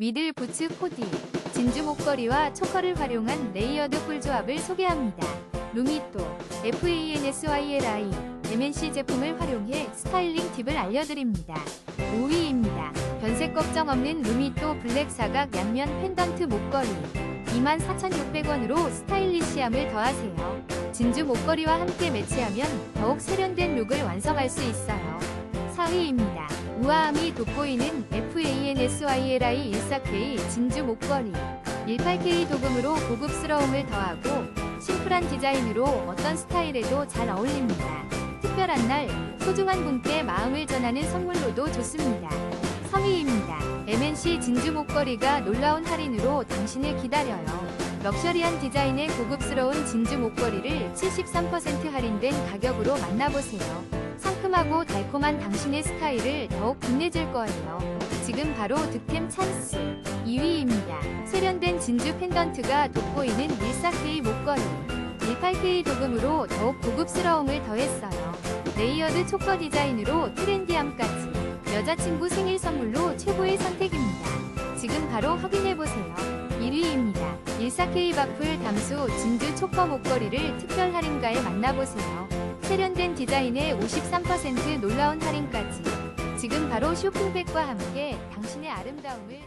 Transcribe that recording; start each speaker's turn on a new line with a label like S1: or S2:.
S1: 미들 부츠 코디, 진주 목걸이와 초커를 활용한 레이어드 꿀 조합을 소개합니다. 루미또, FANSYLI, MNC 제품을 활용해 스타일링 팁을 알려드립니다. 5위입니다. 변색 걱정 없는 루미또 블랙 사각 양면 펜던트 목걸이 24,600원으로 스타일리시함을 더하세요. 진주 목걸이와 함께 매치하면 더욱 세련된 룩을 완성할 수 있어요. 4위입니다. 우아함이 돋보이는 FANSYLI 14K 진주 목걸이 18K 도금으로 고급스러움을 더하고 심플한 디자인으로 어떤 스타일에도 잘 어울립니다. 특별한 날 소중한 분께 마음을 전하는 선물로도 좋습니다. 3위입니다. MNC 진주 목걸이가 놀라운 할인으로 당신을 기다려요. 럭셔리한 디자인의 고급스러운 진주 목걸이를 73% 할인된 가격으로 만나보세요. 상큼하고 달콤한 당신의 스타일을 더욱 빛내줄 거예요. 지금 바로 득템 찬스. 2위입니다. 세련된 진주 펜던트가 돋보이는 14K 목걸이. 18K 도금으로 더욱 고급스러움을 더했어요. 레이어드 초커 디자인으로 트렌디함까지. 여자친구 생일 선물로 최고의 선택입니다. 지금 바로 확인해보세요. 1위입니다. 14K 바풀 담수 진주 초커 목걸이를 특별 할인가에 만나보세요. 세련된 디자인에 53% 놀라운 할인까지. 지금 바로 쇼핑백과 함께 당신의 아름다움을